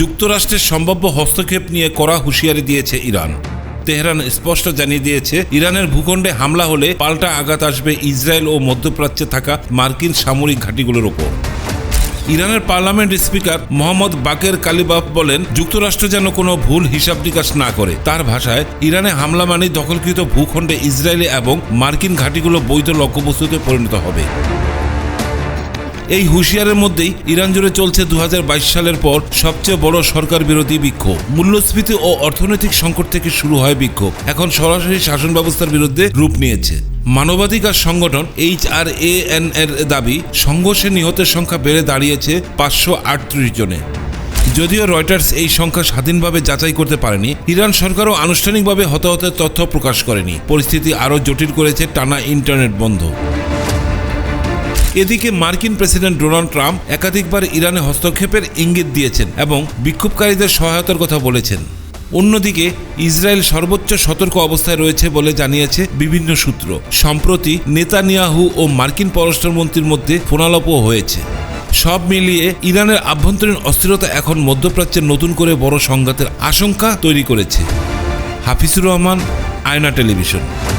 যুক্তরাষ্ট্রের সম্ভাব্য হস্তক্ষেপ নিয়ে কড়া হুঁশিয়ারি দিয়েছে ইরান। তেহরান স্পষ্ট জানিয়ে দিয়েছে, ইরানের ভূখণ্ডে হামলা হলে পাল্টা আঘাত আসবে ইসরায়েল ও মধ্যপ্রাচ্যে থাকা মার্কিন সামরিক ঘাঁটিগুলোর ওপর। ইরানের parliament speaker Mohammad Bagher Ghalibaf বলেন, যুক্তরাষ্ট্র যেন কোনো ভুল হিসাব নিকাশ না করে। তার ভাষায়, ইরানে হামলা মানে দখলকৃত ভূখণ্ডে ইসরায়েলি এবং মার্কিন ঘাঁটিগুলো বৈধ লক্ষ্যবস্তুতে পরিণত হবে। এই হুঁশিয়ারের মধ্যেই ইরান জুড়ে চলছে দু হাজার বাইশ সালের পর সবচেয়ে বড় সরকার বিরোধী বিক্ষোভ। মূল্যস্ফীতি ও অর্থনৈতিক সংকট থেকে শুরু হয় বিক্ষোভ। এখন সরাসরি শাসন ব্যবস্থার বিরুদ্ধে রূপ নিয়েছে। মানবাধিকার সংগঠন এইচ আর এ এন এর দাবি, সংঘর্ষে নিহতের সংখ্যা বেড়ে দাঁড়িয়েছে পাঁচশো আটত্রিশ জনে। যদিও রয়টার্স এই সংখ্যা স্বাধীনভাবে যাচাই করতে পারেনি, ইরান সরকারও আনুষ্ঠানিকভাবে হতাহতের তথ্য প্রকাশ করেনি। পরিস্থিতি আরও জটিল করেছে টানা ইন্টারনেট বন্ধ। এদিকে মার্কিন প্রেসিডেন্ট ডোনাল্ড ট্রাম্প একাধিকবার ইরানে হস্তক্ষেপের ইঙ্গিত দিয়েছেন এবং বিক্ষোভকারীদের সহায়তার কথা বলেছেন। অন্যদিকে, ইসরায়েল সর্বোচ্চ সতর্ক অবস্থায় রয়েছে বলে জানিয়েছে বিভিন্ন সূত্র। সম্প্রতি, নেতানিয়াহু ও মার্কিন পররাষ্ট্রমন্ত্রীর মধ্যে ফোনালাপও হয়েছে। সব মিলিয়ে, ইরানের আভ্যন্তরীণ অস্থিরতা এখন মধ্যপ্রাচ্যে নতুন করে বড় সংঘাতের আশঙ্কা তৈরি করেছে। হাফিজুর রহমান, আয়না টেলিভিশন।